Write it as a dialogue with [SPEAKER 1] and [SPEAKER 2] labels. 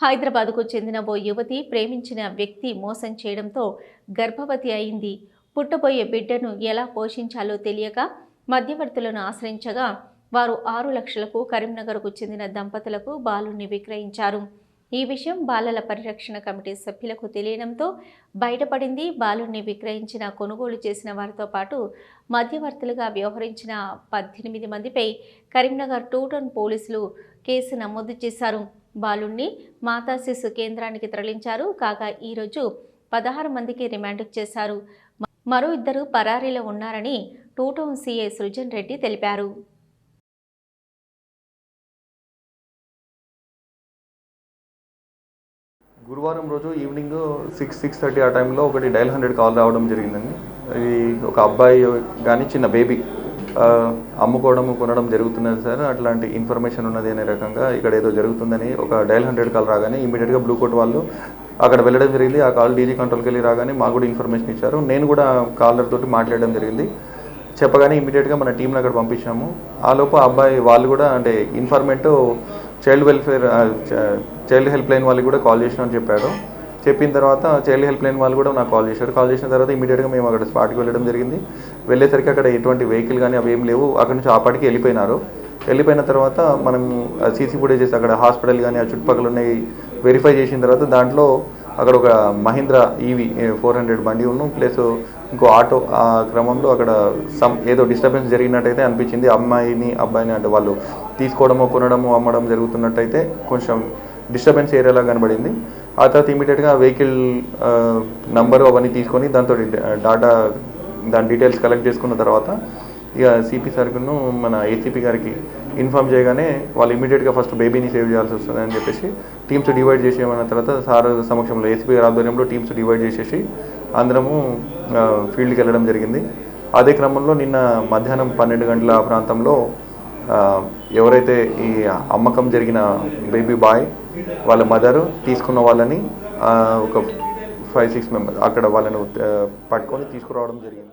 [SPEAKER 1] హైదరాబాద్కు చెందిన ఓ యువతి ప్రేమించిన వ్యక్తి మోసం చేయడంతో గర్భవతి అయింది. పుట్టబోయే బిడ్డను ఎలా పోషించాలో తెలియక మధ్యవర్తులను ఆశ్రయించగా వారు ఆరు లక్షలకు కరీంనగర్కు చెందిన దంపతులకు బాలుని విక్రయించారు. ఈ విషయం బాలల పరిరక్షణ కమిటీ సభ్యులకు తెలియడంతో బయటపడింది. బాలుని విక్రయించిన కొనుగోలు చేసిన వారితో పాటు మధ్యవర్తులుగా వ్యవహరించిన పద్దెనిమిది మందిపై కరీంనగర్ టూ టౌన్ పోలీసులు కేసు నమోదు చేశారు. బాలుణ్ణి మాతా శిశు కేంద్రానికి తరలించారు. కాగా ఈరోజు పదహారు మందికి రిమాండ్ చేశారు. మరో ఇద్దరు పరారీలో ఉన్నారని two town CA Srujan Reddy తెలిపారు.
[SPEAKER 2] గురువారం రోజు ఈవినింగ్ సిక్స్ సిక్స్ థర్టీ ఆ టైంలో ఒకటి డైల్ హండ్రెడ్ కాల్ రావడం జరిగిందండి. ఇది ఒక అబ్బాయి కానీ చిన్న బేబీ అమ్ముకోవడం కొనడం జరుగుతున్నది సార్. అట్లాంటి ఇన్ఫర్మేషన్ ఉన్నది అనే రకంగా ఇక్కడ ఏదో జరుగుతుందని ఒక డైల్ హండ్రెడ్ కాల్ రాగానే ఇమీడియట్గా బ్లూ కోట్ వాళ్ళు అక్కడ వెళ్ళడం జరిగింది. ఆ కాల్ డీజీ కంట్రోల్కి వెళ్ళి రాగానే మాకు కూడా ఇన్ఫర్మేషన్ ఇచ్చారు. నేను కూడా కాలర్ తోటి మాట్లాడడం జరిగింది. చెప్పగానే ఇమీడియట్గా మన టీంని అక్కడ పంపించాము. ఆ లోపు ఆ అబ్బాయి వాళ్ళు కూడా అంటే informed child welfare child helpline వాళ్ళకి కూడా కాల్ చేసిన అని చెప్పాడు చెప్పిన తర్వాత చైల్డ్ హెల్ప్ లైన్ వాళ్ళు కూడా నాకు కాల్ చేశారు. కాల్ చేసిన తర్వాత ఇమీడియట్గా మేము అక్కడ స్పాట్కి వెళ్ళడం జరిగింది. వెళ్ళేసరికి అక్కడ ఎటువంటి వెహికల్ కానీ అవి ఏం లేవు. అక్కడ నుంచి ఆ పాటికి వెళ్ళిపోయినారు. వెళ్ళిపోయిన తర్వాత మనం సీసీ ఫుటేజెస్ అక్కడ హాస్పిటల్ కానీ ఆ చుట్టుపక్కల ఉన్నాయి వెరిఫై చేసిన తర్వాత దాంట్లో అక్కడ ఒక మహీంద్రా ఈవీ ఫోర్ హండ్రెడ్ బండి ఉన్న. ప్లస్ ఇంకో ఆటో ఆ క్రమంలో అక్కడ సమ్ ఏదో డిస్టర్బెన్స్ జరిగినట్టయితే అనిపించింది. అమ్మాయిని అబ్బాయిని అంటే వాళ్ళు తీసుకోవడము కొనడము అమ్మడం జరుగుతున్నట్టయితే కొంచెం డిస్టర్బెన్స్ ఏరియాలా కనబడింది. ఆ తర్వాత ఇమీడియట్గా వెహికల్ నంబర్ అవన్నీ తీసుకొని దాంతో డాటా దాని డీటెయిల్స్ కలెక్ట్ చేసుకున్న తర్వాత ఇక సిపి సార్కును మన ఏసీపీ గారికి ఇన్ఫామ్ చేయగానే వాళ్ళు ఇమీడియట్గా ఫస్ట్ బేబీని సేవ్ చేయాల్సి వస్తుంది అని చెప్పేసి టీమ్స్ డివైడ్ చేసేయమన్న తర్వాత సార్ సమక్షంలో ఏసీపీ గారి ఆధ్వర్యంలో టీమ్స్ డివైడ్ చేసేసి అందరము ఫీల్డ్కి వెళ్ళడం జరిగింది. అదే క్రమంలో నిన్న మధ్యాహ్నం పన్నెండు గంటల ప్రాంతంలో ఎవరైతే ఈ అమ్మకం జరిగిన బేబీ బాయ్ వాళ్ళ మదరు తీసుకున్న వాళ్ళని ఒక ఫైవ్ సిక్స్ మెంబర్స్ అక్కడ వాళ్ళను పట్టుకొని తీసుకురావడం జరిగింది.